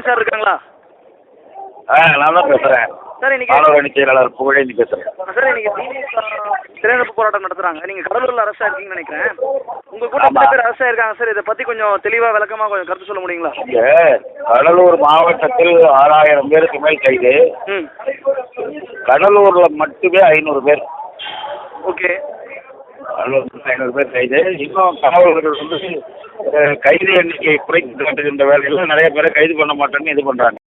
Pugazhendhi sir இருக்காங்களா? ஆ நான் தான் பேசுகிறேன் சார் இன்னைக்கு செயலாளர் புகழேந்தி பேசுகிறேன் சார் இன்னைக்கு திமுக திரைநிரப்பு போராட்டம் நடத்துறாங்க. நீங்க கடலூர்ல அரசா இருக்கீங்கன்னு நினைக்கிறேன். உங்க கூட. எத்தனை பேர் அரசா இருக்காங்க சார்? இதை பத்தி கொஞ்சம் தெளிவா விளக்கமா கொஞ்சம் கருத்து சொல்ல முடியுங்களா? இங்கே கடலூர் மாவட்டத்தில் ஆறாயிரம் பேருக்கு மேல் கைது. கடலூரில் மட்டுமே ஐநூறு பேர். ஓகே. ஐநூறு பேர் கைது. இன்னும் காவலர்கள் வந்து கைது எண்ணிக்கை குறைத்து காட்டுகின்ற வேலையில் நிறைய பேரை கைது பண்ண மாட்டேன்னு இது பண்ணுறாங்க